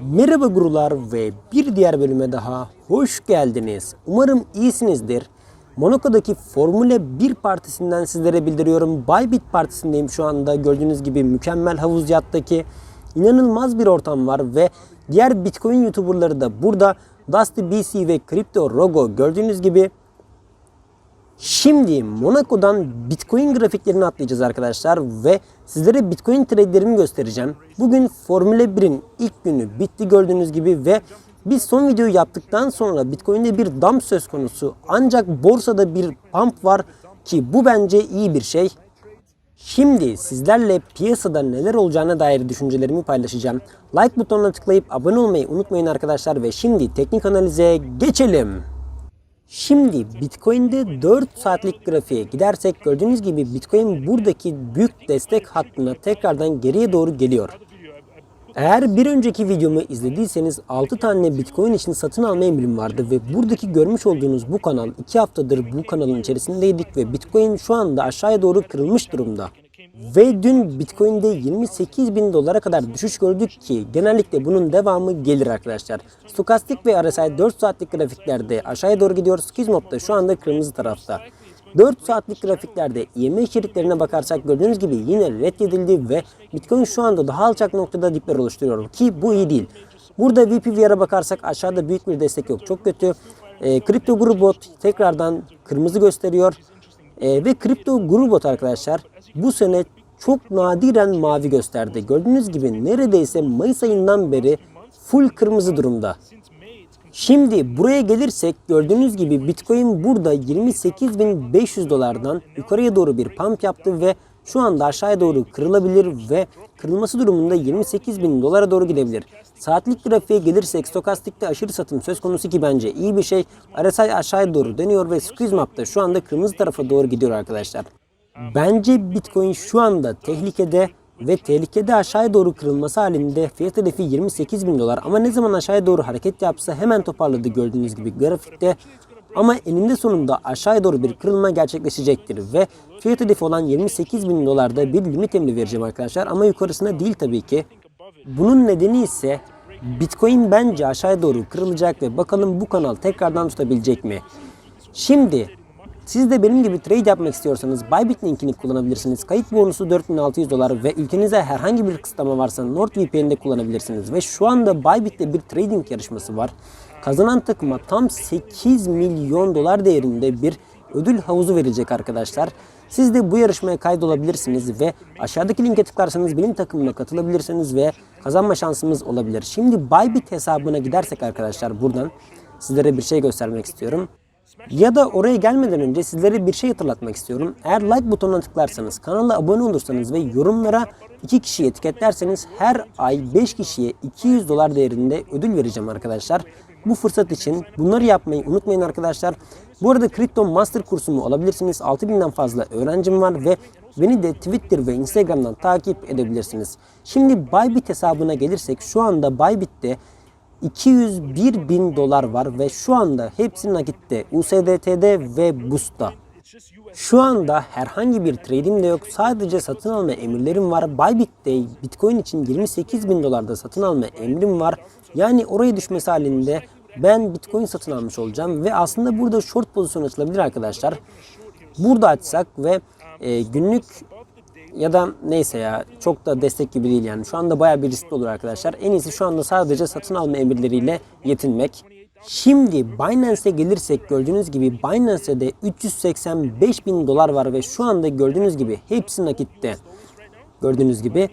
Merhaba gurular ve bir diğer bölüme daha hoş geldiniz. Umarım iyisinizdir. Monaco'daki Formula 1 partisinden sizlere bildiriyorum. Bybit partisindeyim şu anda. Gördüğünüz gibi mükemmel havuz yattaki inanılmaz bir ortam var ve diğer Bitcoin YouTuber'ları da burada. Dusty BC ve Crypto Rogo gördüğünüz gibi Şimdi Monaco'dan Bitcoin grafiklerini atlayacağız arkadaşlar ve sizlere Bitcoin trade'lerimi göstereceğim. Bugün Formula 1'in ilk günü bitti gördüğünüz gibi ve biz son videoyu yaptıktan sonra Bitcoin'de bir dump söz konusu ancak borsada bir pump var ki bu bence iyi bir şey. Şimdi sizlerle piyasada neler olacağına dair düşüncelerimi paylaşacağım. Like butonuna tıklayıp abone olmayı unutmayın arkadaşlar ve şimdi teknik analize geçelim. Şimdi Bitcoin'de 4 saatlik grafiğe gidersek gördüğünüz gibi Bitcoin buradaki büyük destek hattına tekrardan geriye doğru geliyor. Eğer bir önceki videomu izlediyseniz 6 tane Bitcoin için satın alma emrim vardı ve buradaki görmüş olduğunuz bu kanal 2 haftadır bu kanalın içerisindeydik ve Bitcoin şu anda aşağıya doğru kırılmış durumda. Ve dün Bitcoin'de 28 bin dolara kadar düşüş gördük ki genellikle bunun devamı gelir arkadaşlar. Stokastik ve RSI 4 saatlik grafiklerde aşağıya doğru gidiyor. Skizmob da şu anda kırmızı tarafta. 4 saatlik grafiklerde EMA içeriklerine bakarsak gördüğünüz gibi yine reddedildi ve Bitcoin şu anda daha alçak noktada dipler oluşturuyor ki bu iyi değil. Burada VPVR'a bakarsak aşağıda büyük bir destek yok. Çok kötü. E, Kripto Grubot tekrardan kırmızı gösteriyor. E, ve Kripto Grubot arkadaşlar bu sene çok nadiren mavi gösterdi. Gördüğünüz gibi neredeyse Mayıs ayından beri full kırmızı durumda. Şimdi buraya gelirsek gördüğünüz gibi Bitcoin burada 28.500 dolardan yukarıya doğru bir pump yaptı ve şu anda aşağıya doğru kırılabilir ve kırılması durumunda 28.000 dolara doğru gidebilir. Saatlik grafiğe gelirsek stokastikte aşırı satım söz konusu ki bence iyi bir şey. RSI aşağıya doğru dönüyor ve Squeeze Map'ta şu anda kırmızı tarafa doğru gidiyor arkadaşlar. Bence Bitcoin şu anda tehlikede ve tehlikede aşağıya doğru kırılması halinde fiyat hedefi 28 bin dolar ama ne zaman aşağıya doğru hareket yapsa hemen toparladı gördüğünüz gibi grafikte. Ama eninde sonunda aşağıya doğru bir kırılma gerçekleşecektir ve fiyat hedefi olan 28 bin dolarda bir limit emri vereceğim arkadaşlar ama yukarısına değil tabii ki. Bunun nedeni ise Bitcoin bence aşağıya doğru kırılacak ve bakalım bu kanal tekrardan tutabilecek mi? Şimdi siz de benim gibi trade yapmak istiyorsanız Bybit linkini kullanabilirsiniz. Kayıt bonusu 4600 dolar ve ülkenize herhangi bir kısıtlama varsa NordVPN'de kullanabilirsiniz. Ve şu anda Bybit'te bir trading yarışması var. Kazanan takıma tam 8 milyon dolar değerinde bir ödül havuzu verilecek arkadaşlar. Siz de bu yarışmaya kaydolabilirsiniz ve aşağıdaki linke tıklarsanız benim takımıma katılabilirsiniz ve kazanma şansımız olabilir. Şimdi Bybit hesabına gidersek arkadaşlar buradan sizlere bir şey göstermek istiyorum. Ya da oraya gelmeden önce sizlere bir şey hatırlatmak istiyorum. Eğer like butonuna tıklarsanız, kanala abone olursanız ve yorumlara 2 kişiyi etiketlerseniz her ay 5 kişiye 200 dolar değerinde ödül vereceğim arkadaşlar. Bu fırsat için bunları yapmayı unutmayın arkadaşlar. Bu arada Crypto Master kursumu alabilirsiniz. 6000'den fazla öğrencim var ve beni de Twitter ve Instagram'dan takip edebilirsiniz. Şimdi Bybit hesabına gelirsek şu anda Bybit'te 201 bin dolar var ve şu anda hepsi nakitte USDT'de ve BUS'ta. Şu anda herhangi bir trade'im de yok. Sadece satın alma emirlerim var. Bybit'te Bitcoin için 28 bin dolarda satın alma emrim var. Yani oraya düşmesi halinde ben Bitcoin satın almış olacağım ve aslında burada short pozisyon açılabilir arkadaşlar. Burada açsak ve e, günlük ya da neyse ya çok da destek gibi değil yani. Şu anda baya bir riskli olur arkadaşlar. En iyisi şu anda sadece satın alma emirleriyle yetinmek. Şimdi Binance'e gelirsek gördüğünüz gibi Binance'de 385 bin dolar var ve şu anda gördüğünüz gibi hepsi nakitte. Gördüğünüz gibi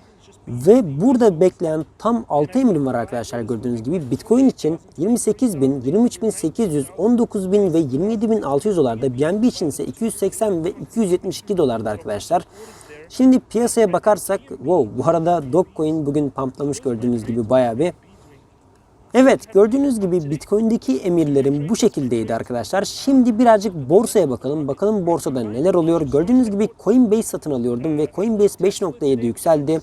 ve burada bekleyen tam 6 emrim var arkadaşlar gördüğünüz gibi. Bitcoin için 28 bin, 23 bin 800, 19 bin ve 27 bin 600 dolarda. BNB için ise 280 ve 272 dolarda arkadaşlar. Şimdi piyasaya bakarsak, wow bu arada Dogecoin bugün pamplamış gördüğünüz gibi bayağı bir. Evet gördüğünüz gibi Bitcoin'deki emirlerim bu şekildeydi arkadaşlar. Şimdi birazcık borsaya bakalım. Bakalım borsada neler oluyor. Gördüğünüz gibi Coinbase satın alıyordum ve Coinbase 5.7 yükseldi.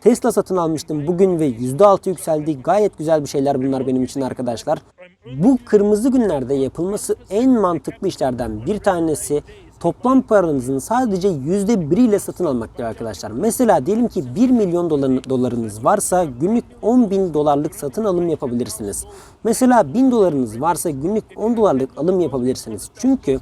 Tesla satın almıştım bugün ve %6 yükseldi. Gayet güzel bir şeyler bunlar benim için arkadaşlar. Bu kırmızı günlerde yapılması en mantıklı işlerden bir tanesi toplam paranızın sadece %1 ile satın almaktır arkadaşlar. Mesela diyelim ki 1 milyon dolar- dolarınız varsa günlük 10 bin dolarlık satın alım yapabilirsiniz. Mesela 1000 dolarınız varsa günlük 10 dolarlık alım yapabilirsiniz. Çünkü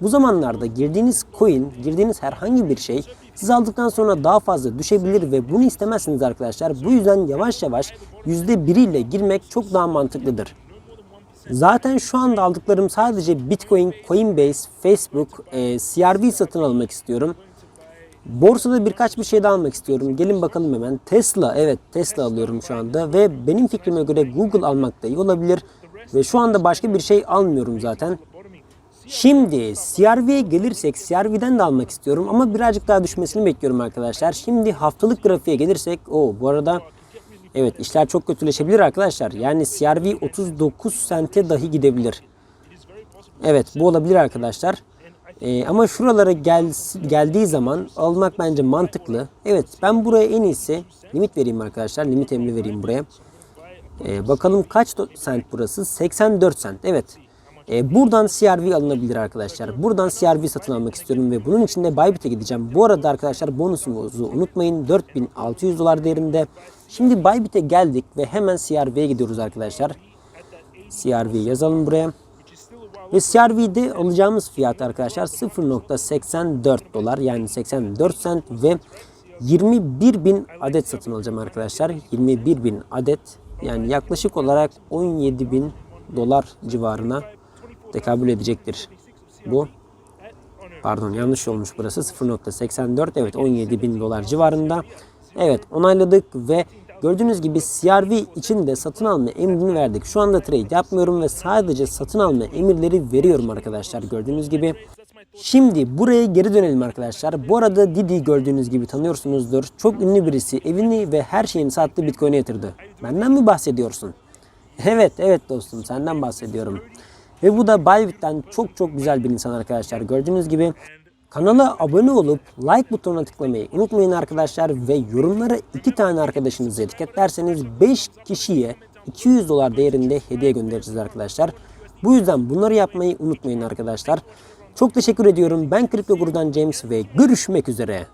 bu zamanlarda girdiğiniz coin, girdiğiniz herhangi bir şey siz aldıktan sonra daha fazla düşebilir ve bunu istemezsiniz arkadaşlar. Bu yüzden yavaş yavaş %1 ile girmek çok daha mantıklıdır. Zaten şu anda aldıklarım sadece Bitcoin, Coinbase, Facebook, e, CRV satın almak istiyorum. Borsada birkaç bir şey daha almak istiyorum. Gelin bakalım hemen. Tesla, evet Tesla alıyorum şu anda ve benim fikrime göre Google almak da iyi olabilir. Ve şu anda başka bir şey almıyorum zaten. Şimdi CRV'ye gelirsek CRV'den de almak istiyorum ama birazcık daha düşmesini bekliyorum arkadaşlar. Şimdi haftalık grafiğe gelirsek o bu arada evet işler çok kötüleşebilir arkadaşlar. Yani CRV 39 sente dahi gidebilir. Evet bu olabilir arkadaşlar. Ee, ama şuralara gel, geldiği zaman almak bence mantıklı. Evet ben buraya en iyisi limit vereyim arkadaşlar. Limit emri vereyim buraya. Ee, bakalım kaç sent burası? 84 sent. Evet. Ee, buradan CRV alınabilir arkadaşlar. Buradan CRV satın almak istiyorum ve bunun için de Bybit'e gideceğim. Bu arada arkadaşlar bonusumuzu unutmayın. 4600 dolar değerinde. Şimdi Bybit'e geldik ve hemen CRV'ye gidiyoruz arkadaşlar. CRV yazalım buraya. Ve CRV'de alacağımız fiyat arkadaşlar 0.84 dolar yani 84 sent ve 21 bin adet satın alacağım arkadaşlar. 21 bin adet yani yaklaşık olarak 17 bin dolar civarına tekabül edecektir bu. Pardon yanlış olmuş burası 0.84 evet 17 bin dolar civarında. Evet onayladık ve gördüğünüz gibi CRV için de satın alma emrini verdik. Şu anda trade yapmıyorum ve sadece satın alma emirleri veriyorum arkadaşlar gördüğünüz gibi. Şimdi buraya geri dönelim arkadaşlar. Bu arada Didi gördüğünüz gibi tanıyorsunuzdur. Çok ünlü birisi evini ve her şeyini sattı Bitcoin'e yatırdı. Benden mi bahsediyorsun? Evet evet dostum senden bahsediyorum. Ve bu da Bybit'ten çok çok güzel bir insan arkadaşlar. Gördüğünüz gibi kanala abone olup like butonuna tıklamayı unutmayın arkadaşlar. Ve yorumlara iki tane arkadaşınızı etiketlerseniz 5 kişiye 200 dolar değerinde hediye göndereceğiz arkadaşlar. Bu yüzden bunları yapmayı unutmayın arkadaşlar. Çok teşekkür ediyorum. Ben Kripto Guru'dan James ve görüşmek üzere.